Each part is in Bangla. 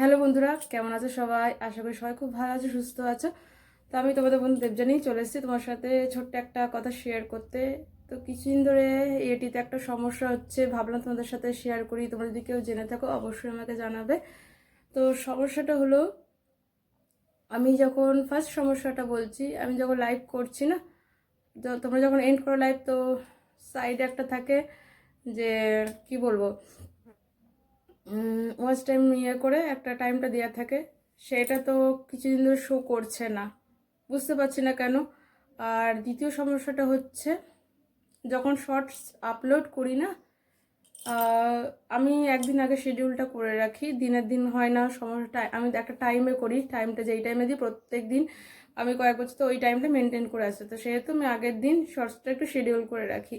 হ্যালো বন্ধুরা, কেমন আছো সবাই? আশা করি সবাই খুব ভালো আছো, সুস্থ আছো। তো আমি তোমাদের বন্ধু দেবজানেই চলে এসেছি তোমার সাথে ছোট্ট একটা কথা শেয়ার করতে। তো কিছুদিন ধরে এটিতে একটা সমস্যা হচ্ছে, ভাবলাম তোমাদের সাথে শেয়ার করি। তোমরা যদি কেউ জেনে থাকো, অবশ্যই আমাকে জানাবে। তো সমস্যাটা হলো, আমি যখন ফার্স্ট সমস্যাটা বলছি, আমি যখন লাইভ করছি না তোমরা যখন এন্ড করো লাইভ তো সাইডে একটা থাকে যে, কি বলব? ওয়াচ টাইম ইয়ে করে একটা টাইমটা দেওয়া থাকে। সেটা তো কিছুদিন ধরে শো করছে না। বুঝতে পারছি না কেন। আর দ্বিতীয় সমস্যাটা হচ্ছে, যখন শর্টস আপলোড করি না আমি একদিন আগে শিডিউলটা করে রাখি। দিনের দিন হয় না, সমস্যাটা, আমি একটা টাইমে করি টাইমটা যেই টাইমে দিই, প্রত্যেক দিন আমি কয়েক বছর তো ওই টাইমটা মেনটেন করে আসছি তো সেহেতু আমি আগের দিন শর্টসটা একটু শিডিউল করে রাখি।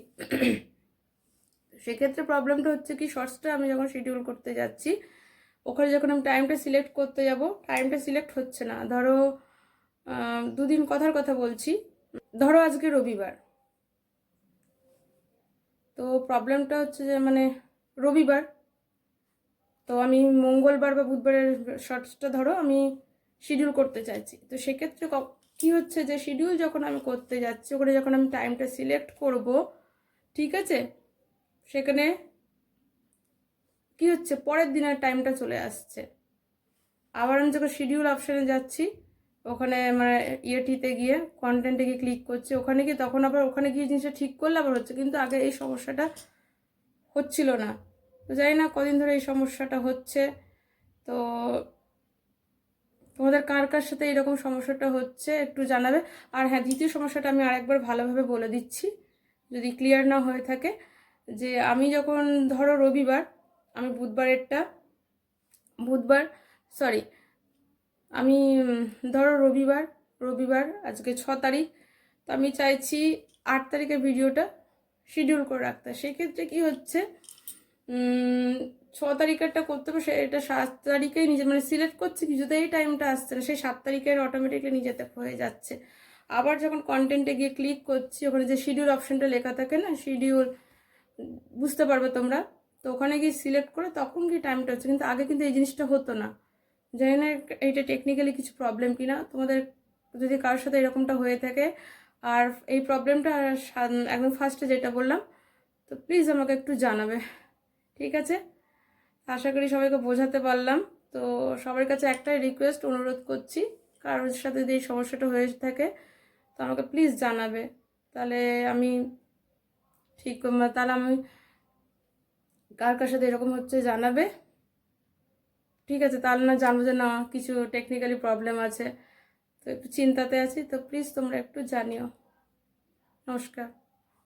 সেক্ষেত্রে প্রবলেমটা হচ্ছে কি শর্টসটা আমি যখন শিডিউল করতে যাচ্ছি, ওখানে যখন আমি টাইমটা সিলেক্ট করতে যাব টাইমটা সিলেক্ট হচ্ছে না। ধরো দুদিন কথার কথা বলছি, ধরো আজকে রবিবার। তো প্রবলেমটা হচ্ছে যে মানে রবিবার, তো আমি মঙ্গলবার বা বুধবারের শর্টসটা ধরো আমি শিডিউল করতে চাইছি। তো সেক্ষেত্রে কি হচ্ছে যে শিডিউল যখন আমি করতে যাচ্ছি, ওখানে যখন আমি টাইমটা সিলেক্ট করব, ঠিক আছে? সেখানে কি হচ্ছে? পরের দিনের টাইমটা চলে আসছে। আবার আমি যখন শিডিউল অপশানে যাচ্ছি, ওখানে মানে ইয়েটিতে গিয়ে কন্টেন্টে গিয়ে ক্লিক করছি, ওখানে গিয়ে তখন আবার ওখানে গিয়ে জিনিসটা ঠিক করলে আবার হচ্ছে, কিন্তু আগে এই সমস্যাটা হচ্ছিল না। তো জানি না কদিন ধরে এই সমস্যাটা হচ্ছে। তো তোমাদের কার কার সাথে এরকম সমস্যাটা হচ্ছে একটু জানাবে। আর হ্যাঁ দ্বিতীয় সমস্যাটা আমি আরেকবার ভালোভাবে বলে দিচ্ছি। যদি ক্লিয়ার না হয়ে থাকে যে আমি যখন ধরো রবিবার, আমি বুধবারেরটা, বুধবার সরি আমি ধরো রবিবার রবিবার আজকে ছ তারিখ, তো আমি চাইছি আট তারিখের ভিডিওটা শিডিউল করে রাখতে। সেক্ষেত্রে কি হচ্ছে ছ তারিখেরটা করতে হবে, সেটা সাত তারিখেই নিজে মানে সিলেক্ট করছি, কিছুতেই টাইমটা আসছে না, সেই সাত তারিখের অটোমেটিকলি নিজেতে হয়ে যাচ্ছে। আবার যখন কন্টেন্টে গিয়ে ক্লিক করছি, ওখানে যে শিডিউল অপশানটা লেখা থাকে না শিডিউল বুঝতে পারবে তোমরা। তো ওখানে গিয়ে সিলেক্ট করে তখন কি টাইমটা হচ্ছে। কিন্তু আগে কিন্তু এই জিনিসটা হতো না। জানি না এইটা টেকনিক্যালি কিছু প্রবলেম কি না তোমাদের যদি কারোর সাথে এরকমটা হয়ে থাকে। আর এই প্রবলেমটা একদম ফার্স্টে যেটা বললাম, তো প্লিজ আমাকে একটু জানাবে। ঠিক আছে? আশা করি সবাইকে বোঝাতে পারলাম। তো সবার কাছে একটাই রিকোয়েস্ট অনুরোধ করছি, কারোর সাথে যদি এই সমস্যাটা হয়ে থাকে, তো আমাকে প্লিজ জানাবে। তাহলে আমি ঠিক তাহলে আমি কার কার সাথে এরকম হচ্ছে জানাবে? ঠিক আছে, তাহলে না জানব যে না, কিছু টেকনিক্যালি প্রবলেম আছে। তো একটু চিন্তাতে আছি, তো প্লিজ তোমরা একটু জানিও। নমস্কার।